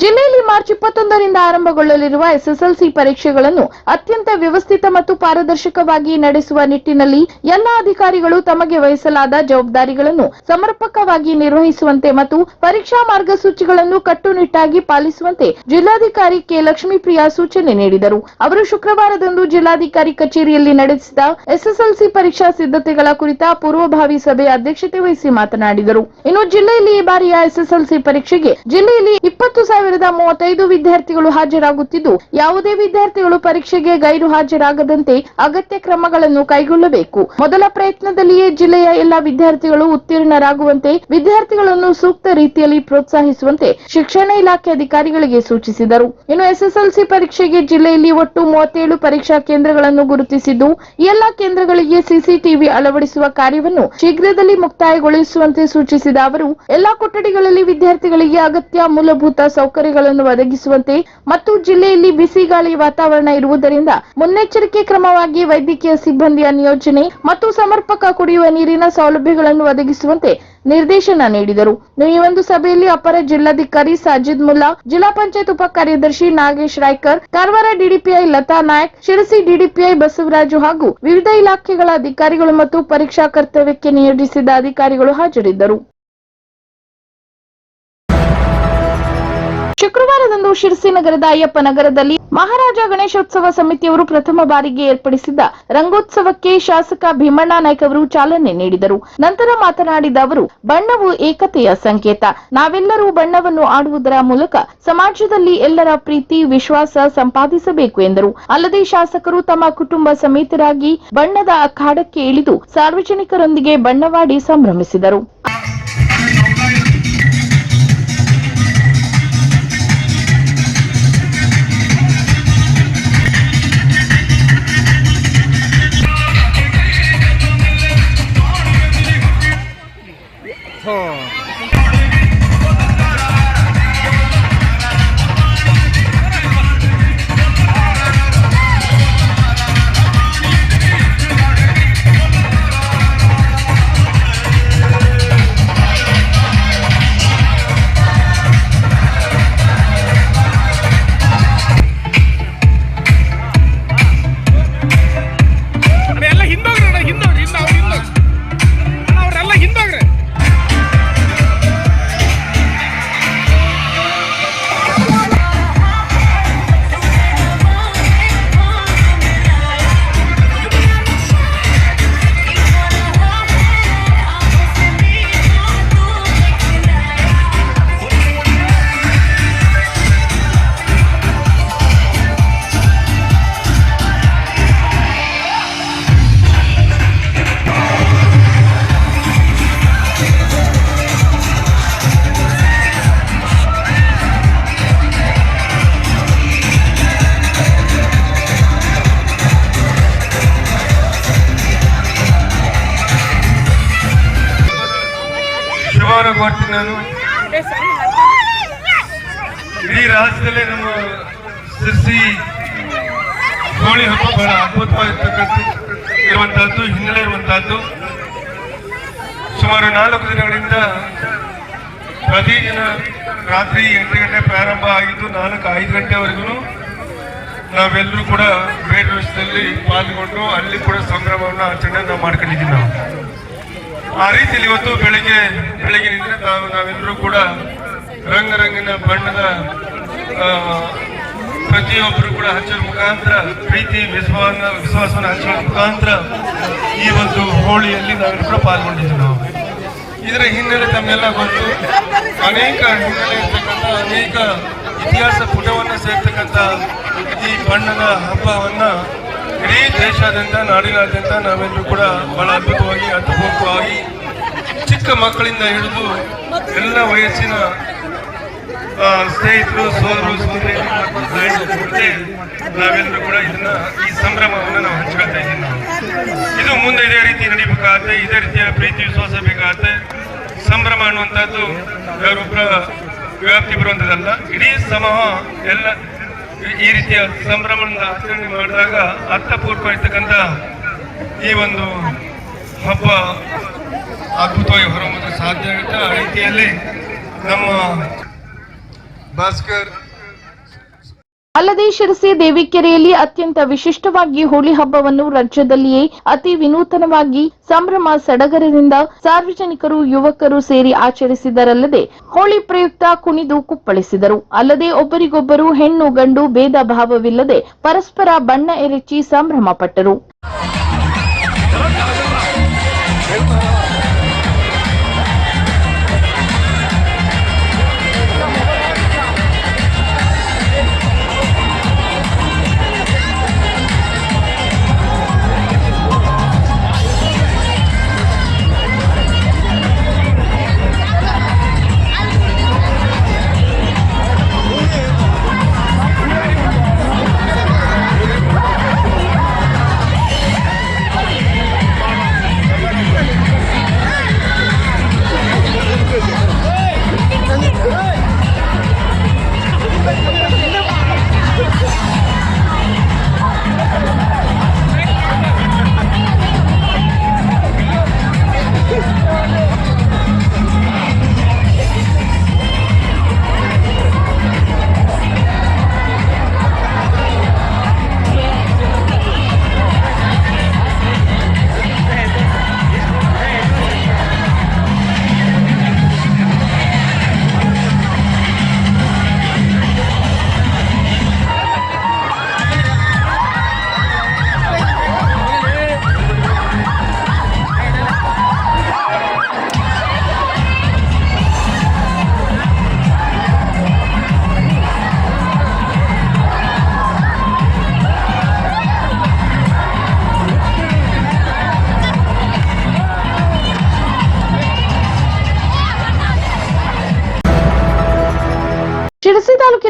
ಜಿಲ್ಲೆಯಲ್ಲಿ ಮಾರ್ಚ್ ಇಪ್ಪತ್ತೊಂದರಿಂದ ಆರಂಭಗೊಳ್ಳಲಿರುವ ಎಸ್ಎಸ್ಎಲ್ಸಿ ಪರೀಕ್ಷೆಗಳನ್ನು ಅತ್ಯಂತ ವ್ಯವಸ್ಥಿತ ಮತ್ತು ಪಾರದರ್ಶಕವಾಗಿ ನಡೆಸುವ ನಿಟ್ಟಿನಲ್ಲಿ ಎಲ್ಲಾ ಅಧಿಕಾರಿಗಳು ತಮಗೆ ವಹಿಸಲಾದ ಜವಾಬ್ದಾರಿಗಳನ್ನು ಸಮರ್ಪಕವಾಗಿ ನಿರ್ವಹಿಸುವಂತೆ ಮತ್ತು ಪರೀಕ್ಷಾ ಮಾರ್ಗಸೂಚಿಗಳನ್ನು ಕಟ್ಟುನಿಟ್ಟಾಗಿ ಪಾಲಿಸುವಂತೆ ಜಿಲ್ಲಾಧಿಕಾರಿ ಕೆ. ಲಕ್ಷ್ಮೀಪ್ರಿಯಾ ಸೂಚನೆ ನೀಡಿದರು. ಅವರು ಶುಕ್ರವಾರದಂದು ಜಿಲ್ಲಾಧಿಕಾರಿ ಕಚೇರಿಯಲ್ಲಿ ನಡೆಸಿದ ಎಸ್ಎಸ್ಎಲ್ಸಿ ಪರೀಕ್ಷಾ ಸಿದ್ಧತೆಗಳ ಕುರಿತ ಪೂರ್ವಭಾವಿ ಸಭೆ ಅಧ್ಯಕ್ಷತೆ ವಹಿಸಿ ಮಾತನಾಡಿದರು. ಇನ್ನು ಜಿಲ್ಲೆಯಲ್ಲಿ ಈ ಬಾರಿಯ ಎಸ್ಎಸ್ಎಲ್ಸಿ ಪರೀಕ್ಷೆಗೆ ಜಿಲ್ಲೆಯಲ್ಲಿ ಇಪ್ಪತ್ತು ಸಾವಿರದ ಮೂವತ್ತೈದು ವಿದ್ಯಾರ್ಥಿಗಳು ಹಾಜರಾಗುತ್ತಿದ್ದು, ಯಾವುದೇ ವಿದ್ಯಾರ್ಥಿಗಳು ಪರೀಕ್ಷೆಗೆ ಗೈರು ಹಾಜರಾಗದಂತೆ ಅಗತ್ಯ ಕ್ರಮಗಳನ್ನು ಕೈಗೊಳ್ಳಬೇಕು. ಮೊದಲ ಪ್ರಯತ್ನದಲ್ಲಿಯೇ ಜಿಲ್ಲೆಯ ಎಲ್ಲಾ ವಿದ್ಯಾರ್ಥಿಗಳು ಉತ್ತೀರ್ಣರಾಗುವಂತೆ, ವಿದ್ಯಾರ್ಥಿಗಳನ್ನು ಸೂಕ್ತ ರೀತಿಯಲ್ಲಿ ಪ್ರೋತ್ಸಾಹಿಸುವಂತೆ ಶಿಕ್ಷಣ ಇಲಾಖೆ ಅಧಿಕಾರಿಗಳಿಗೆ ಸೂಚಿಸಿದರು. ಇನ್ನು ಎಸ್ಎಸ್ಎಲ್ಸಿ ಪರೀಕ್ಷೆಗೆ ಜಿಲ್ಲೆಯಲ್ಲಿ ಒಟ್ಟು ಮೂವತ್ತೇಳು ಪರೀಕ್ಷಾ ಕೇಂದ್ರಗಳನ್ನು ಗುರುತಿಸಿದ್ದು, ಎಲ್ಲಾ ಕೇಂದ್ರಗಳಿಗೆ ಸಿಸಿಟಿವಿ ಅಳವಡಿಸುವ ಕಾರ್ಯವನ್ನು ಶೀಘ್ರದಲ್ಲಿ ಮುಕ್ತಾಯಗೊಳಿಸುವಂತೆ ಸೂಚಿಸಿದ ಅವರು, ಎಲ್ಲಾ ಕೊಠಡಿಗಳಲ್ಲಿ ವಿದ್ಯಾರ್ಥಿಗಳಿಗೆ ಅಗತ್ಯ ಮೂಲಭೂತ ಸೌಕರ್ಯಗಳನ್ನು ಒದಗಿಸುವಂತೆ ಮತ್ತು ಜಿಲ್ಲೆಯಲ್ಲಿ ಬಿಸಿ ಗಾಳಿ ವಾತಾವರಣ ಇರುವುದರಿಂದ ಮುನ್ನೆಚ್ಚರಿಕೆ ಕ್ರಮವಾಗಿ ವೈದ್ಯಕೀಯ ಸಿಬ್ಬಂದಿಯ ನಿಯೋಜನೆ ಮತ್ತು ಸಮರ್ಪಕ ಕುಡಿಯುವ ನೀರಿನ ಸೌಲಭ್ಯಗಳನ್ನು ಒದಗಿಸುವಂತೆ ನಿರ್ದೇಶನ ನೀಡಿದರು. ಈ ಒಂದು ಸಭೆಯಲ್ಲಿ ಅಪರ ಜಿಲ್ಲಾಧಿಕಾರಿ ಸಾಜಿದ್ ಮುಲ್ಲಾ, ಜಿಲ್ಲಾ ಪಂಚಾಯತ್ ಉಪ ಕಾರ್ಯದರ್ಶಿ ನಾಗೇಶ್ ರಾಯ್ಕರ್, ಕಾರವಾರ ಡಿಡಿಪಿಐ ಲತಾ ನಾಯಕ್, ಶಿರಸಿ ಡಿಡಿಪಿಐ ಬಸವರಾಜು ಹಾಗೂ ವಿವಿಧ ಇಲಾಖೆಗಳ ಅಧಿಕಾರಿಗಳು ಮತ್ತು ಪರೀಕ್ಷಾ ಕರ್ತವ್ಯಕ್ಕೆ ನಿಯೋಜಿಸಿದ ಅಧಿಕಾರಿಗಳು ಹಾಜರಿದ್ದರು. ಶುಕ್ರವಾರದಂದು ಶಿರಸಿ ನಗರದ ಅಯ್ಯಪ್ಪ ನಗರದಲ್ಲಿ ಮಹಾರಾಜ ಗಣೇಶೋತ್ಸವ ಸಮಿತಿಯವರು ಪ್ರಥಮ ಬಾರಿಗೆ ಏರ್ಪಡಿಸಿದ್ದ ರಂಗೋತ್ಸವಕ್ಕೆ ಶಾಸಕ ಭೀಮಣ್ಣ ನಾಯ್ಕ ಅವರು ಚಾಲನೆ ನೀಡಿದರು. ನಂತರ ಮಾತನಾಡಿದ ಅವರು, ಬಣ್ಣವು ಏಕತೆಯ ಸಂಕೇತ. ನಾವೆಲ್ಲರೂ ಬಣ್ಣವನ್ನು ಆಡುವುದರ ಮೂಲಕ ಸಮಾಜದಲ್ಲಿ ಎಲ್ಲರ ಪ್ರೀತಿ, ವಿಶ್ವಾಸ ಸಂಪಾದಿಸಬೇಕು ಎಂದರು. ಅಲ್ಲದೆ ಶಾಸಕರು ತಮ್ಮ ಕುಟುಂಬ ಸಮೇತರಾಗಿ ಬಣ್ಣದ ಅಖಾಡಕ್ಕೆ ಇಳಿದು ಸಾರ್ವಜನಿಕರೊಂದಿಗೆ ಬಣ್ಣವಾಡಿ ಸಂಭ್ರಮಿಸಿದರು. party. ಶುಭವನ್ನು ಮಾಡ್ತೀನಿ ನಾನು. ಇಡೀ ರಾಜ್ಯದಲ್ಲೇ ನಮ್ಮ ಸಿರ್ಸಿ ಹೋಳಿ ಹಬ್ಬ ಬಹಳ ಅದ್ಭುತವಾಗಿರ್ತಕ್ಕಂಥ ಇರುವಂತಹದ್ದು ಹಿನ್ನೆಲೆ ಇರುವಂತಹದ್ದು ಸುಮಾರು ನಾಲ್ಕು ದಿನಗಳಿಂದ ಪ್ರತಿದಿನ ರಾತ್ರಿ ಎಂಟು ಗಂಟೆ ಪ್ರಾರಂಭ ಆಗಿದ್ದು ನಾಲ್ಕು ಐದು ಗಂಟೆವರೆಗೂ ನಾವೆಲ್ಲರೂ ಕೂಡ ಬೇಡ ವರ್ಷದಲ್ಲಿ ಪಾಲ್ಗೊಂಡು ಅಲ್ಲಿ ಕೂಡ ಸಂಭ್ರಮವನ್ನು ಆಚರಣೆ ನಾವು ಮಾಡ್ಕೊಂಡಿದ್ದೀವಿ ನಾವು. ಆ ರೀತಿಯಲ್ಲಿ ಇವತ್ತು ಬೆಳಿಗ್ಗೆ ಬೆಳಗಿನಿಂದ ನಾವು ನಾವೆಲ್ಲರೂ ಕೂಡ ರಂಗ ರಂಗಿನ ಬಣ್ಣದ ಪ್ರತಿಯೊಬ್ಬರು ಕೂಡ ಹಚ್ಚೋದ್ರ ಮುಖಾಂತರ, ಪ್ರೀತಿ, ವಿಶ್ವಾಸ, ವಿಶ್ವಾಸವನ್ನು ಹಚ್ಚೋದ್ರ ಮುಖಾಂತರ ಈ ಒಂದು ಹೋಳಿಯಲ್ಲಿ ನಾವೆಲ್ಲರೂ ಕೂಡ ಪಾಲ್ಗೊಂಡಿದ್ದೀವಿ ನಾವು. ಇದರ ಹಿನ್ನೆಲೆ ತಮ್ಮೆಲ್ಲ ಬಂದು ಅನೇಕ ಹಿನ್ನೆಲೆ ಇರ್ತಕ್ಕಂಥ ಅನೇಕ ಇತಿಹಾಸ ಪುಟವನ್ನು ಸೇರ್ತಕ್ಕಂಥ ಈ ಬಣ್ಣದ ಹಬ್ಬವನ್ನ ಇಡೀ ದೇಶಾದ್ಯಂತ, ನಾಡಿನಾದ್ಯಂತ ನಾವೆಲ್ಲರೂ ಕೂಡ ಬಹಳ ಅದ್ಭುತವಾಗಿ ಅದ್ಭುತವಾಗಿ ಚಿಕ್ಕ ಮಕ್ಕಳಿಂದ ಹಿಡಿದು ಎಲ್ಲ ವಯಸ್ಸಿನ ಸ್ನೇಹಿತರು ಸೋದರು ಸೋದರಿ ನಾವೆಲ್ಲರೂ ಕೂಡ ಇದನ್ನ, ಈ ಸಂಭ್ರಮವನ್ನು ನಾವು ಹಂಚ್ಕೊಳ್ತಾ ಇದ್ದೀವಿ. ಇದು ಮುಂದೆ ಇದೇ ರೀತಿ ನಡಿಬೇಕಾಗತ್ತೆ, ಇದೇ ರೀತಿಯ ಪ್ರೀತಿ ವಿಶ್ವಾಸ ಬೇಕಾಗತ್ತೆ ಸಂಭ್ರಮ ಅನ್ನುವಂಥದ್ದು ಯಾರೊಬ್ಬರ ವ್ಯಾಪ್ತಿ ಬರುವಂಥದ್ದಲ್ಲ. ಇಡೀ ಸಮೂಹ ಎಲ್ಲ ಈ- ರೀತಿಯ ಸಂಭ್ರಮದ ಆಚರಣೆ ಮಾಡಿದಾಗ ಅರ್ಥಪೂರ್ವ ಇರ್ತಕ್ಕಂಥ ಈ ಒಂದು ಹಬ್ಬ ಅದ್ಭುತವಾಗಿ ಹೊರಹೊಮ್ಮಲು ಸಾಧ್ಯ ಆಗುತ್ತೆ. ಆ ರೀತಿಯಲ್ಲಿ ನಮ್ಮ ಭಾಸ್ಕರ್ ಅಲ್ಲದೆ ಶಿರಸಿ ದೇವಿಕೆರೆಯಲ್ಲಿ ಅತ್ಯಂತ ವಿಶಿಷ್ಟವಾಗಿ ಹೋಳಿ ಹಬ್ಬವನ್ನು ರಾಜ್ಯದಲ್ಲಿಯೇ ಅತಿ ವಿನೂತನವಾಗಿ ಸಂಭ್ರಮ ಸಡಗರದಿಂದ ಸಾರ್ವಜನಿಕರು, ಯುವಕರು ಸೇರಿ ಆಚರಿಸಿದರಲ್ಲದೆ ಹೋಳಿ ಪ್ರಯುಕ್ತ ಕುಣಿದು ಕುಪ್ಪಳಿಸಿದರು. ಅಲ್ಲದೆ ಒಬ್ಬರಿಗೊಬ್ಬರು ಹೆಣ್ಣು ಗಂಡು ಭೇದ ಭಾವವಿಲ್ಲದೆ ಪರಸ್ಪರ ಬಣ್ಣ ಎರಚಿ ಸಂಭ್ರಮ ಪಟ್ಟರು.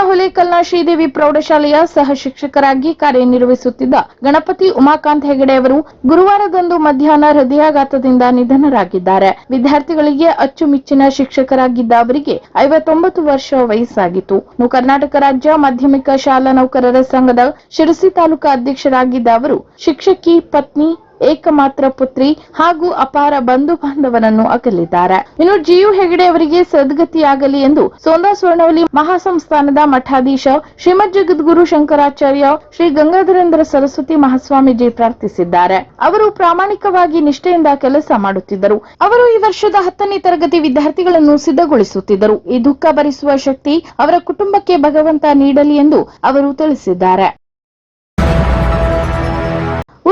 ತಾಲೂಕಿನ ಹುಲೇಕಲ್ನ ಶ್ರೀದೇವಿ ಪ್ರೌಢಶಾಲೆಯ ಸಹ ಶಿಕ್ಷಕರಾಗಿ ಕಾರ್ಯನಿರ್ವಹಿಸುತ್ತಿದ್ದ ಗಣಪತಿ ಉಮಾಕಾಂತ್ ಹೆಗಡೆ ಅವರು ಗುರುವಾರದಂದು ಮಧ್ಯಾಹ್ನ ಹೃದಯಾಘಾತದಿಂದ ನಿಧನರಾಗಿದ್ದಾರೆ. ವಿದ್ಯಾರ್ಥಿಗಳಿಗೆ ಅಚ್ಚುಮೆಚ್ಚಿನ ಶಿಕ್ಷಕರಾಗಿದ್ದ ಅವರಿಗೆ ಐವತ್ತೊಂಬತ್ತು ವರ್ಷ ವಯಸ್ಸಾಗಿತ್ತು. ಕರ್ನಾಟಕ ರಾಜ್ಯ ಮಾಧ್ಯಮಿಕ ಶಾಲಾ ನೌಕರರ ಸಂಘದ ಶಿರಸಿ ತಾಲೂಕಾ ಅಧ್ಯಕ್ಷರಾಗಿದ್ದ ಅವರು ಶಿಕ್ಷಕಿ, ಪತ್ನಿ ಏಕಮಾತ್ರ ಪುತ್ರಿ ಹಾಗೂ ಅಪಾರ ಬಂಧು ಬಾಂಧವರನ್ನು ಅಗಲಿದ್ದಾರೆ. ಇನ್ನು ಜಿಯು ಹೆಗಡೆ ಅವರಿಗೆ ಸದ್ಗತಿಯಾಗಲಿ ಎಂದು ಸೋಂದಾ ಸ್ವರ್ಣವಲಿ ಮಹಾಸಂಸ್ಥಾನದ ಮಠಾಧೀಶ ಶ್ರೀಮದ್ ಜಗದ್ಗುರು ಶಂಕರಾಚಾರ್ಯ ಶ್ರೀ ಗಂಗಾಧರೇಂದ್ರ ಸರಸ್ವತಿ ಮಹಾಸ್ವಾಮೀಜಿ ಪ್ರಾರ್ಥಿಸಿದ್ದಾರೆ. ಅವರು ಪ್ರಾಮಾಣಿಕವಾಗಿ ನಿಷ್ಠೆಯಿಂದ ಕೆಲಸ ಮಾಡುತ್ತಿದ್ದರು. ಅವರು ಈ ವರ್ಷದ ಹತ್ತನೇ ತರಗತಿ ವಿದ್ಯಾರ್ಥಿಗಳನ್ನು ಸಿದ್ಧಗೊಳಿಸುತ್ತಿದ್ದರು. ಈ ದುಃಖ ಭರಿಸುವ ಶಕ್ತಿ ಅವರ ಕುಟುಂಬಕ್ಕೆ ಭಗವಂತ ನೀಡಲಿ ಎಂದು ಅವರು ತಿಳಿಸಿದ್ದಾರೆ.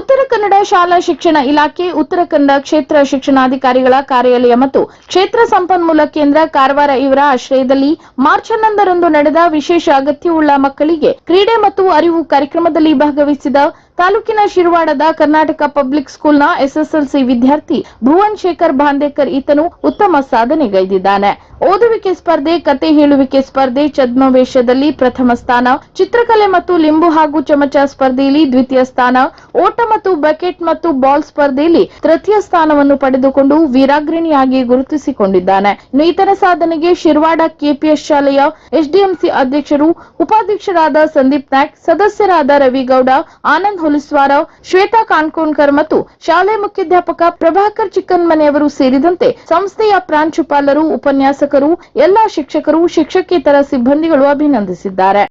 ಉತ್ತರ ಕನ್ನಡ ಶಾಲಾ ಶಿಕ್ಷಣ ಇಲಾಖೆ, ಉತ್ತರ ಕನ್ನಡ ಕ್ಷೇತ್ರ ಶಿಕ್ಷಣಾಧಿಕಾರಿಗಳ ಕಾರ್ಯಾಲಯ ಮತ್ತು ಕ್ಷೇತ್ರ ಸಂಪನ್ಮೂಲ ಕೇಂದ್ರ ಕಾರವಾರ ಇವರ ಆಶ್ರಯದಲ್ಲಿ ಮಾರ್ಚ್ ಹನ್ನೊಂದರಂದು ನಡೆದ ವಿಶೇಷ ಅಗತ್ಯವುಳ್ಳ ಮಕ್ಕಳಿಗೆ ಕ್ರೀಡೆ ಮತ್ತು ಅರಿವು ಕಾರ್ಯಕ್ರಮದಲ್ಲಿ ಭಾಗವಹಿಸಿದ ತಾಲೂಕಿನ ಶಿರವಾಡದ ಕರ್ನಾಟಕ ಪಬ್ಲಿಕ್ ಸ್ಕೂಲ್ನ ಎಸ್ಎಸ್ಎಲ್ಸಿ ವಿದ್ಯಾರ್ಥಿ ಭುವನ್ ಶೇಖರ್ ಭಾಂದೇಕರ್ ಈತನು ಉತ್ತಮ ಸಾಧನೆಗೈದಿದ್ದಾನೆ. ಓದುವಿಕೆ ಸ್ಪರ್ಧೆ, ಕತೆ ಹೇಳುವಿಕೆ ಸ್ಪರ್ಧೆ, ಛದ್ಮವೇಷದಲ್ಲಿ ಪ್ರಥಮ ಸ್ಥಾನ, ಚಿತ್ರಕಲೆ ಮತ್ತು ಲಿಂಬು ಹಾಗೂ ಚಮಚ ಸ್ಪರ್ಧೆಯಲ್ಲಿ ದ್ವಿತೀಯ ಸ್ಥಾನ, ಓಟ ಮತ್ತು ಬಕೆಟ್ ಮತ್ತು ಬಾಲ್ ಸ್ಪರ್ಧೆಯಲ್ಲಿ ತೃತೀಯ ಸ್ಥಾನವನ್ನು ಪಡೆದುಕೊಂಡು ವೀರಾಗ್ರಣಿಯಾಗಿ ಗುರುತಿಸಿಕೊಂಡಿದ್ದಾನೆ. ಈತನ ಸಾಧನೆಗೆ ಶಿರ್ವಾಡ ಕೆಪಿಎಸ್ ಶಾಲೆಯ ಎಸ್ಡಿಎಂಸಿ ಅಧ್ಯಕ್ಷರು ಉಪಾಧ್ಯಕ್ಷರಾದ ಸಂದೀಪ್ ನಾಯ್ಕ್, ಸದಸ್ಯರಾದ ರವಿಗೌಡ, ಆನಂದ್ ಹುಲಿಸ್ವಾರ ಶ್ವೇತಾ ಕಾನ್ಕೋನ್ಕರ್ ಮತ್ತು ಶಾಲೆ ಮುಖ್ಯಾಧ್ಯಾಪಕ ಪ್ರಭಾಕರ್ ಚಿಕ್ಕನ್ಮನೆಯವರು ಸೇರಿದಂತೆ ಸಂಸ್ಥೆಯ ಪ್ರಾಂಶುಪಾಲರು, ಉಪನ್ಯಾಸಕರು, ಎಲ್ಲಾ ಶಿಕ್ಷಕರು, ಶಿಕ್ಷಕೇತರ ಸಿಬ್ಬಂದಿಗಳು ಅಭಿನಂದಿಸಿದ್ದಾರೆ.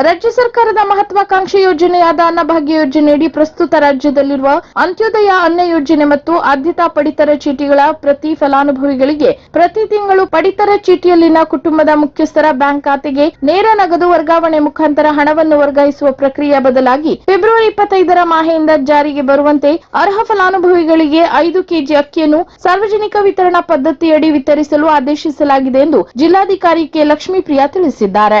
ರಾಜ್ಯ ಸರ್ಕಾರದ ಮಹತ್ವಾಕಾಂಕ್ಷಿ ಯೋಜನೆಯಾದ ಅನ್ನಭಾಗ್ಯ ಯೋಜನೆಯಡಿ ಪ್ರಸ್ತುತ ರಾಜ್ಯದಲ್ಲಿರುವ ಅಂತ್ಯೋದಯ ಅನ್ನ ಯೋಜನೆ ಮತ್ತು ಆದ್ಯತಾ ಪಡಿತರ ಚೀಟಿಗಳ ಪ್ರತಿ ಫಲಾನುಭವಿಗಳಿಗೆ ಪ್ರತಿ ತಿಂಗಳು ಪಡಿತರ ಚೀಟಿಯಲ್ಲಿನ ಕುಟುಂಬದ ಮುಖ್ಯಸ್ಥರ ಬ್ಯಾಂಕ್ ಖಾತೆಗೆ ನೇರ ನಗದು ವರ್ಗಾವಣೆ ಮುಖಾಂತರ ಹಣವನ್ನು ವರ್ಗಾಯಿಸುವ ಪ್ರಕ್ರಿಯೆ ಬದಲಾಗಿ ಫೆಬ್ರವರಿ ಇಪ್ಪತ್ತೈದರ ಮಾಹೆಯಿಂದ ಜಾರಿಗೆ ಬರುವಂತೆ ಅರ್ಹ ಫಲಾನುಭವಿಗಳಿಗೆ ಐದು ಕೆಜಿ ಅಕ್ಕಿಯನ್ನು ಸಾರ್ವಜನಿಕ ವಿತರಣಾ ಪದ್ಧತಿಯಡಿ ವಿತರಿಸಲು ಆದೇಶಿಸಲಾಗಿದೆ ಎಂದು ಜಿಲ್ಲಾಧಿಕಾರಿ ಕೆ ಲಕ್ಷ್ಮೀಪ್ರಿಯಾ ತಿಳಿಸಿದ್ದಾರೆ.